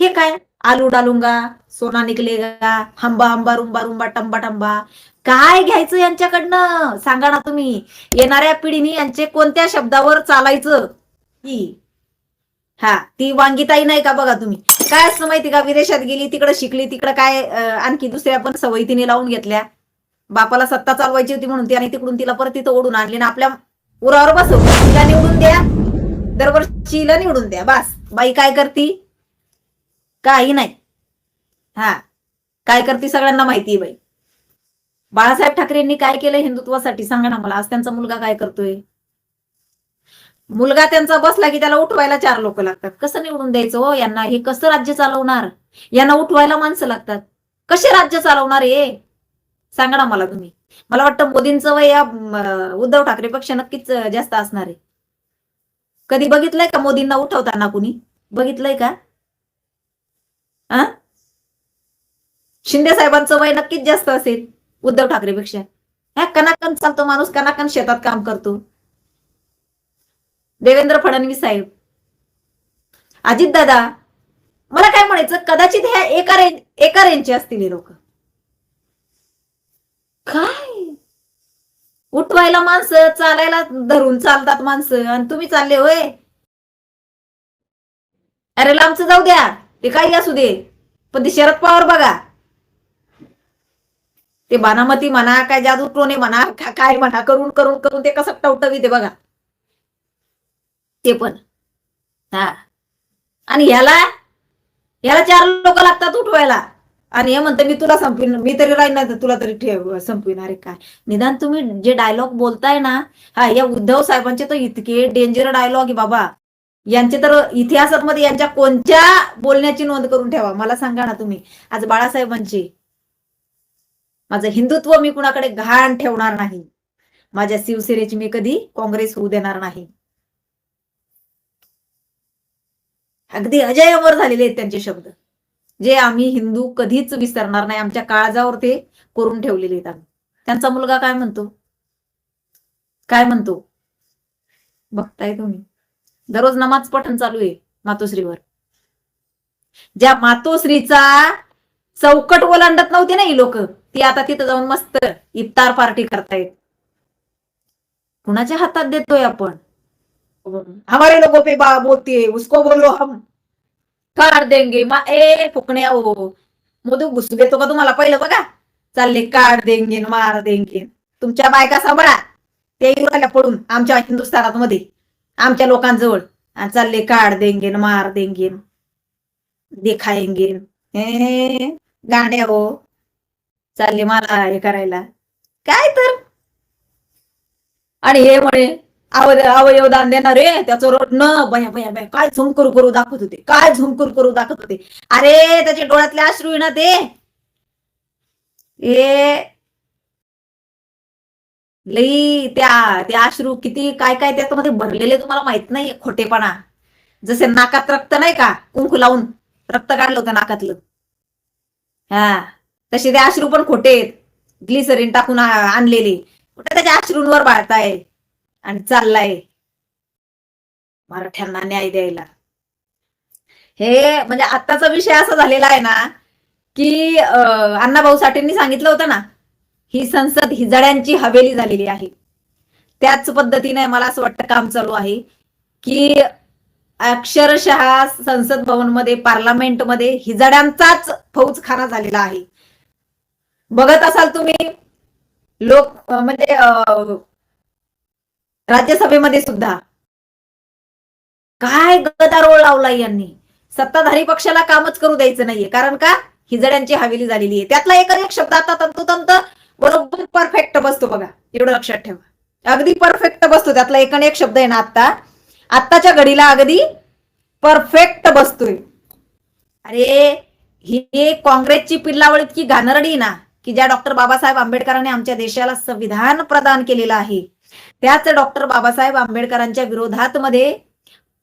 हे काय? आलू डालुंगा सोना निकलेगा हंबा हंबा रुंबा रुंबा टंबा टंबा. काय घ्यायचं यांच्याकडनं? सांगा ना तुम्ही. येणाऱ्या पिढीने यांचे कोणत्या शब्दावर चालायचं? ही. हा ती वांगीताई नाही का बघा तुम्ही? काय असतं माहिती का? विदेशात गेली तिकडे शिकली तिकडे काय आणखी दुसऱ्या पण सवयी तिने लावून घेतल्या. बापाला सत्ता चालवायची होती म्हणून त्याने तिकडून तिला परत तिथं ओढून आणली ना आपल्या उरावर बसव तिला निवडून द्या. दरवर्षीला निवडून द्या. बस. बाई काय करती? काही नाही. हा. काय करते सगळ्यांना माहिती आहे बाई. बाळासाहेब ठाकरेंनी काय केलं हिंदुत्वासाठी? सांगा ना मला. आज त्यांचा मुलगा काय करतोय? मुलगा त्यांचा बसला की त्याला उठवायला चार लोक लागतात. कसं निवडून द्यायचं हो यांना? हे कसं राज्य चालवणार? यांना उठवायला माणसं लागतात. कसे राज्य चालवणार हे? सांगा ना मला तुम्ही. मला वाटतं मोदींचं वय या उद्धव ठाकरे पेक्षा नक्कीच जास्त असणार आहे. कधी बघितलंय का मोदींना उठवताना कुणी? बघितलंय का? आ? शिंदे साहेबांचं वय नक्कीच जास्त असेल उद्धव ठाकरेपेक्षा. ह्या कनाकन चालतो माणूस कनाकन शेतात काम करतो. देवेंद्र फडणवीस साहेब. अजित दादा मला काय म्हणायचं कदाचित ह्या एका रेंज एका रेंजचे असतील हे लोक. काय? उठवायला माणसं चालायला धरून चालतात माणसं आणि तुम्ही चालले होय. अरे लांबचं जाऊ द्या. ते काही असू दे. पण ते शरद पवार बघा. ते बानामती म्हणा काय जादू टोने म्हणा काय म्हणा करून करून करून ते कसं टवटवी ते बघा. ते पण. हा. आणि ह्याला ह्याला चार लोक लागतात उठवायला. आणि हे म्हणतं मी तुला संपवीन मी तरी राहीन नाही तुला तरी ठेव संपविणार अरे काय? निदान तुम्ही जे डायलॉग बोलताय ना हा या उद्धव साहेबांचे तर इतके डेंजर डायलॉग आहे बाबा. यांचे तर इतिहासामध्ये यांच्या कोणत्या बोलण्याची नोंद करून ठेवा? मला सांगा ना तुम्ही. आज बाळासाहेबांची. माझं हिंदुत्व मी कुणाकडे घाण ठेवणार नाही. माझ्या शिवसेनेची मी कधी काँग्रेस होऊ देणार नाही. अगदी अजय अमर झालेले आहेत त्यांचे शब्द. जे आम्ही हिंदू कधीच विसरणार नाही. आमच्या काळजावर ते करून ठेवलेले आहेत आम्ही. त्यांचा मुलगा काय म्हणतो? काय म्हणतो? बघताय तुम्ही. दररोज नमाज पठण चालू आहे मातोश्रीवर. ज्या मातोश्रीचा चौकट ओलांडत नव्हते ना ही लोक ती आता तिथं जाऊन मस्त इफ्तार पार्टी करतायत. कुणाच्या हातात देतोय आपण? हमारे लोगों पे बा बोलते उसको बोलो हम. काढ देंगे मा ए फुकणे ओ मोदू घुसू देतो का तुम्हाला पहिलं बघा? चालले काढ देंगे मार देंगे. तुमच्या बायका सांभाळा. ते पडून आमच्या हिंदुस्थानात मध्ये. आमच्या लोकांजवळ. आणि चालले काढ देंगे मार देंगे देखायंगे हे गाड्या हो. चालले मला हे करायला. काय तर. आणि हे म्हणे अव- अवयवदान देणार रे त्याचं रोड न बया बया बया काय झुम करू करू दाखवत होते. काय झुमकुर करू दाखवत होते. अरे त्याच्या डोळ्यातले अश्रू ना ते. ए लई त्या त्या अश्रू किती काय काय त्याच्यामध्ये भरलेले तुम्हाला माहीत नाही खोटेपणा. जसे नाकात रक्त नाही का कुंकू लावून रक्त काढलं होतं नाकातलं. हा तसे ते अश्रू पण खोटे आहेत. ग्लिसरीन टाकून आणलेली आणलेले. कुठे त्याच्या अश्रूंवर बाळताय? आणि चाललाय. मराठ्यांना न्याय द्यायला. हे म्हणजे आत्ताचा विषय असा झालेला आहे ना की अण्णा भाऊ साठेंनी सांगितलं होतं ना ही संसद हिजड्यांची हवेली झालेली आहे. त्याच पद्धतीने मला असं वाटतं काम चालू आहे की अक्षरशः संसद भवनमध्ये पार्लमेंटमध्ये हिजड्यांचाच फौजखाना झालेला आहे. बघत असाल तुम्ही लोक म्हणजे राज्यसभेमध्ये सुद्धा. काय गदारोळ लावला यांनी. सत्ताधारी पक्षाला कामच करू द्यायचं नाहीये. कारण का? हिजड्यांची हवेली झालेली आहे. त्यातला एक शब्द आता तंतोतंत बरोबर परफेक्ट बसतो बघा. एवढं लक्षात ठेवा. अगदी परफेक्ट बसतो. त्यातला एक आणि एक शब्द आहे ना आता आत्ताच्या घडीला अगदी परफेक्ट बसतोय. अरे ही काँग्रेसची पिल्लावळ इतकी घाणरडी ना की ज्या डॉक्टर बाबासाहेब आंबेडकरांनी आमच्या देशाला संविधान प्रदान केलेलं आहे त्याच डॉक्टर बाबासाहेब आंबेडकरांच्या विरोधात मध्ये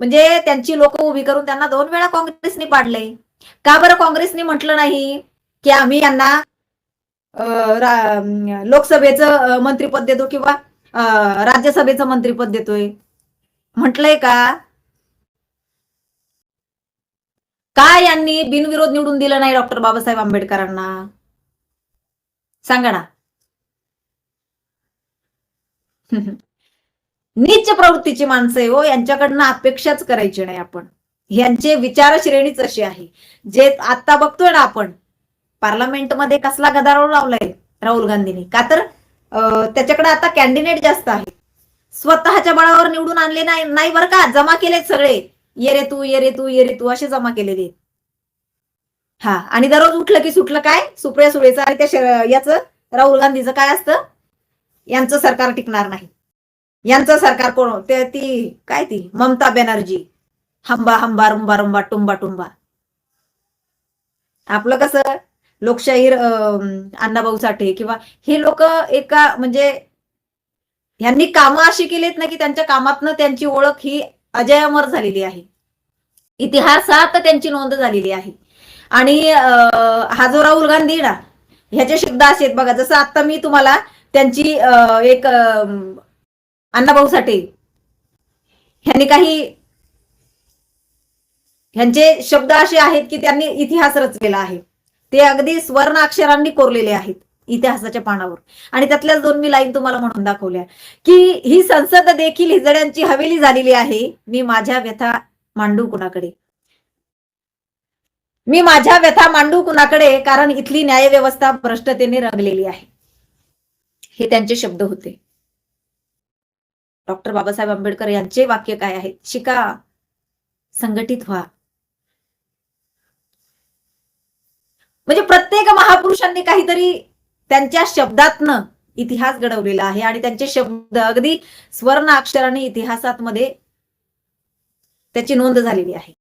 म्हणजे त्यांची लोक उभी करून त्यांना दोन वेळा काँग्रेसने पाडले का बरं काँग्रेसने म्हटलं नाही की आम्ही यांना लोकसभेचं मंत्रीपद देतो किंवा राज्यसभेचं मंत्रीपद देतोय. म्हटलंय का? का यांनी बिनविरोध निवडून दिलं नाही डॉक्टर बाबासाहेब आंबेडकरांना? सांगा ना. नीच प्रवृत्तीची माणसं आहे हो यांच्याकडनं अपेक्षाच करायची नाही आपण. यांचे विचारश्रेणीच अशी आहे. जे आता बघतोय ना आपण पार्लमेंटमध्ये कसला गदारोळ लावलाय राहुल गांधींनी? का तर त्याच्याकडे आता कॅन्डिडेट जास्त आहे. स्वतःच्या बळावर निवडून आणले नाही नाही बरं का? जमा केलेत सगळे. ये रे तू ये रे तू ये रे तू असे जमा केलेले हा आणि दररोज उठलं की सुटलं काय? सुप्रिया सुळेचं आणि त्या याचं राहुल गांधीचं काय असतं? यांचं सरकार टिकणार नाही. यांचं सरकार कोण? ते ती काय ती? ममता बॅनर्जी. हंबा हंबा रुंबा रुंबा टुंबा टुंबा. आपलं कसं लोकशाहीर अण्णाभाऊ साठे किंवा हे लोक एका म्हणजे यांनी कामं अशी केलीत ना की त्यांच्या कामातनं त्यांची ओळख ही अजयामर झालेली आहे. इतिहासात त्यांची नोंद झालेली आहे. आणि हा जो राहुल गांधी ना ह्याचे शब्द असे आहेत बघा जसं आता मी तुम्हाला त्यांची एक अण्णाभाऊ साठे ह्यांनी काही ह्यांचे शब्द असे आहेत की त्यांनी इतिहास रचलेला आहे. ते अगदी स्वर्ण अक्षरांनी कोरलेले आहेत इतिहासाच्या पानावर. आणि त्यातल्याच दोन मी लाईन तुम्हाला म्हणून दाखवल्या. की ही संसद देखील हिजड्यांची हवेली झालेली आहे. मी माझ्या व्यथा मांडू कुणाकडे? मी माझ्या व्यथा मांडू कुणाकडे? कारण इथली न्यायव्यवस्था भ्रष्टतेने रंगलेली आहे. हे त्यांचे शब्द होते. डॉक्टर बाबासाहेब आंबेडकर यांचे वाक्य काय आहे शिका संघटित व्हा. म्हणजे प्रत्येक महापुरुषांनी काहीतरी त्यांच्या शब्दातनं इतिहास घडवलेला आहे आणि त्यांचे शब्द अगदी स्वर्ण अक्षराने इतिहासात मध्ये त्याची नोंद झालेली आहे.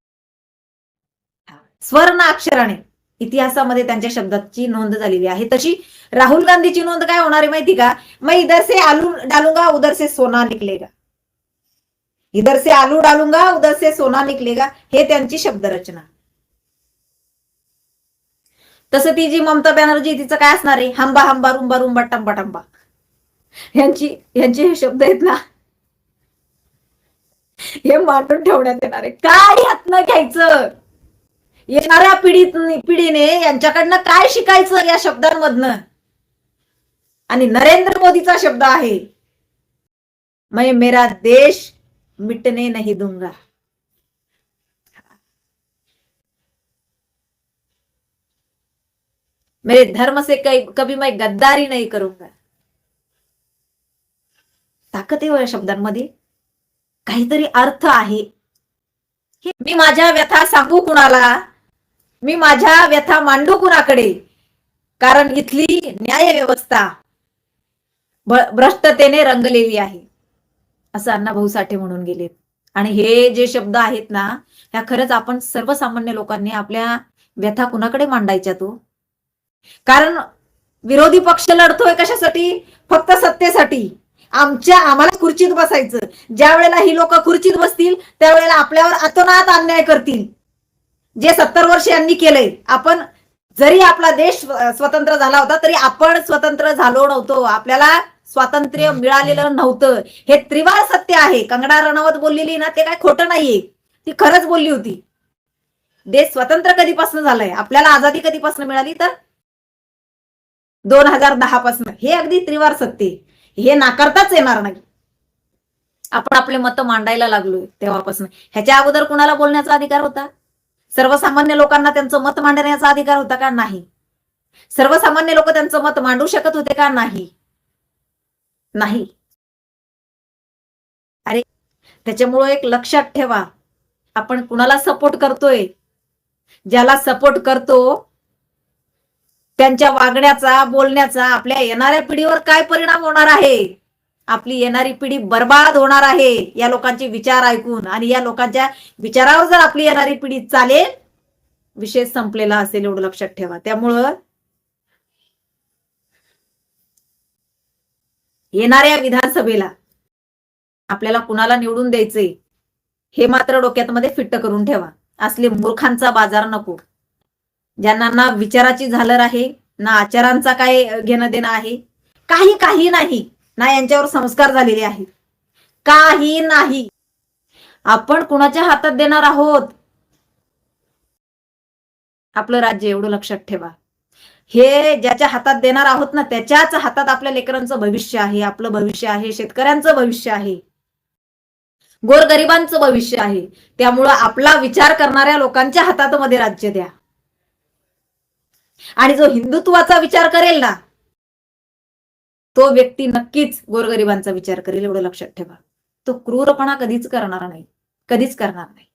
स्वर्ण अक्षराने इतिहासामध्ये त्यांच्या शब्दाची नोंद झालेली आहे. तशी राहुल गांधीची नोंद काय होणार आहे माहिती का? मग इधर से आलू डालूंगा उधर से सोना निकलेगा इधर से आलू डालूंगा उधर से सोना निकलेगा हे त्यांची शब्दरचना. तसं ती जी ममता बॅनर्जी तिचं काय असणार आहे? हंबा हंबा रुंबा रुंबा टंबा टंबा. यांची यांचे हे शब्द आहेत ना हे मांडून ठेवण्यात येणार आहे. काय हातनं घ्यायचं? येणाऱ्या पिढीत पिढीने यांच्याकडनं काय शिकायचं या शब्दांमधनं? आणि नरेंद्र मोदीचा शब्द आहे मैं मेरा देश मिटने नहीं दूंगा. मेरे धर्म से कई कभी मैं गद्दारी नहीं करूंगा। ताकद आहे हो या शब्दांमध्ये? काहीतरी अर्थ आहे. मी माझ्या व्यथा सांगू कुणाला? मी माझ्या व्यथा मांडू कुणाकडे? कारण इथली न्याय व्यवस्था भ्रष्टतेने रंगलेली आहे. असं अण्णाभाऊ साठे म्हणून गेले आणि हे जे शब्द आहेत ना ह्या खरंच आपण सर्वसामान्य लोकांनी आपल्या व्यथा कुणाकडे मांडायच्या तो? कारण विरोधी पक्ष लढतोय कशासाठी? फक्त सत्तेसाठी. आमच्या आम्हाला खुर्चीत बसायचं. ज्या वेळेला ही लोक खुर्चीत बसतील त्यावेळेला आपल्यावर अतोनात अन्याय करतील. जे सत्तर वर्ष यांनी केलंय आपण जरी आपला देश स्वतंत्र झाला होता तरी आपण स्वतंत्र झालो नव्हतो. आपल्याला स्वातंत्र्य मिळालेलं नव्हतं. हे त्रिवार सत्य आहे. कंगना रणावत बोललेली ना ते काय खोटं नाहीये. ती खरंच बोलली होती. देश स्वतंत्र कधीपासून झालाय? आपल्याला आझादी कधीपासून मिळाली? तर दोन हजार दहा पासून. हे अगदी त्रिवार सत्य हे नाकारताच येणार नाही. आपण आपले मतं मांडायला लागलोय तेव्हापासून. ह्याच्या अगोदर कुणाला बोलण्याचा अधिकार होता? सर्वसामान्य लोकांना त्यांचं मत मांडण्याचा अधिकार होता का नाही? सर्वसामान्य लोक त्यांचं मत मांडू शकत होते का नाही? नाही. अरे त्याच्यामुळं एक लक्षात ठेवा. आपण कुणाला सपोर्ट करतोय? ज्याला सपोर्ट करतो त्यांच्या वागण्याचा बोलण्याचा आपल्या येणाऱ्या पिढीवर काय परिणाम होणार आहे? आपली येणारी पिढी बर्बाद होणार आहे या लोकांचे विचार ऐकून. आणि या लोकांच्या विचारावर जर आपली येणारी पिढी चालेल विषय संपलेला असेल एवढं लक्षात ठेवा. त्यामुळं येणाऱ्या विधानसभेला आपल्याला कुणाला निवडून द्यायचंय हे मात्र डोक्यात मध्ये फिट्ट करून ठेवा. असले मूर्खांचा बाजार नको. ज्यांना ना विचाराची झालर आहे ना आचारांचा काय घेणं देणं आहे काही काही नाही ना यांच्यावर संस्कार झालेले आहेत. काही नाही. आपण कुणाच्या हातात देणार आहोत? आपलं राज्य एवढं लक्षात ठेवा. हे ज्याच्या हातात देणार आहोत ना त्याच्याच हातात आपल्या लेकरांचं भविष्य आहे आपलं भविष्य आहे शेतकऱ्यांचं भविष्य आहे. गोरगरिबांचं भविष्य आहे. त्यामुळं आपला विचार करणाऱ्या लोकांच्या हातात मध्ये राज्य द्या. आणि जो हिंदुत्वाचा विचार करेल ना तो व्यक्ती नक्कीच गोरगरिबांचा विचार करेल एवढं लक्षात ठेवा. तो क्रूरपणा कधीच करणार नाही. कधीच करणार नाही.